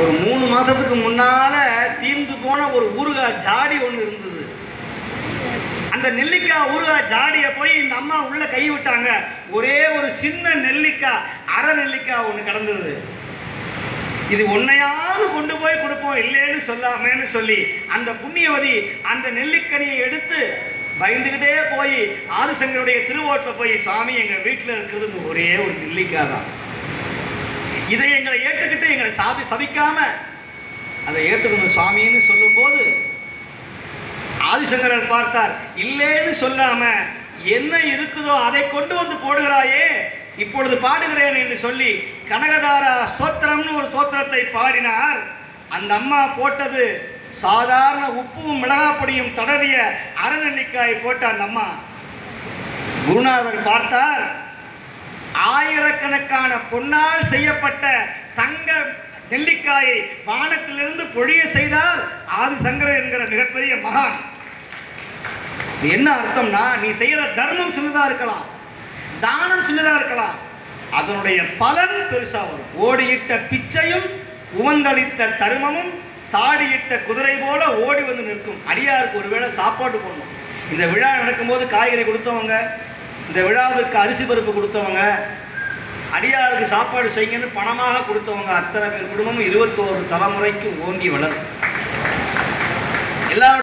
ஒரு மூணு மாசத்துக்கு முன்னால தீர்ந்து போன ஒரு ஊறுகாய் ஜாடி ஒன்று இருந்தது. அந்த நெல்லிக்காய் ஊறுகாய் ஜாடியை போய் இந்த அம்மா உள்ள கை விட்டாங்க. ஒரே ஒரு சின்ன நெல்லிக்காய் அரை நெல்லிக்காய் ஒன்று கிடந்தது. இது உன்னையாவது கொண்டு போய் கொடுப்போம் இல்லைன்னு சொல்லாமேன்னு சொல்லி அந்த புண்ணியவதி அந்த நெல்லிக்கனியை எடுத்து பயந்துக்கிட்டே போய் ஆதிசங்கருடைய திருவோட்டில் போய் சுவாமி எங்கள் வீட்டில் இருக்கிறது ஒரே ஒரு நெல்லிக்காய் தான். இதை எங்களை ஏற்றுக்கிட்டு எங்களை சாபி சபிக்காம அதை ஏற்றுக்கணும் சுவாமின்னு சொல்லும்போது ஆதிசங்கரர் பார்த்தார் இல்லைன்னு சொல்லாம என்ன இருக்குதோ அதை கொண்டு வந்து போடுகிறாயே இப்பொழுது பாடுகிறேன் என்று சொல்லி கனகதாரா ஸ்தோத்திரம்னு ஒரு ஸ்தோத்திரத்தை பாடினார். அந்த அம்மா போட்டது சாதாரண உப்பும் மிளகாப்பொடியும் தடவிய அறநெல்லிக்காய் போட்ட அந்த அம்மா. குருநாதர் பார்த்தார் அழகான பொன்னால் செய்யப்பட்ட தங்க நெல்லிக்காயை வானத்திலிருந்து பொழிய செய்தால் ஆதிசங்கரர் என்கிற மிகப்பெரிய மகான். என்ன அர்த்தம்னா நீ செய்யற தர்மம் சின்னதா இருக்கலாம் தானம் சின்னதா இருக்கலாம் அதனுடைய பலன் பெருசா வரும். ஓடியிட்ட பிச்சையும் உமந்தளித்த தருமமும் சாடியிட்ட குதிரை போல ஓடி வந்து நிற்கும். அடியாருக்கு ஒருவேளை சாப்பாடு போடணும். இந்த விழா நடக்கும்போது காய்கறி கொடுத்தவங்க இந்த விழாவிற்கு அரிசி பருப்பு கொடுத்தவங்க அடியாருக்கு சாப்பாடு செய்யுங்கன்னு பணமாக கொடுத்தவங்க அத்தனை பேர் குடும்பமும் இருபத்தோரு தலைமுறைக்கு ஓங்கி வளரும். எல்லா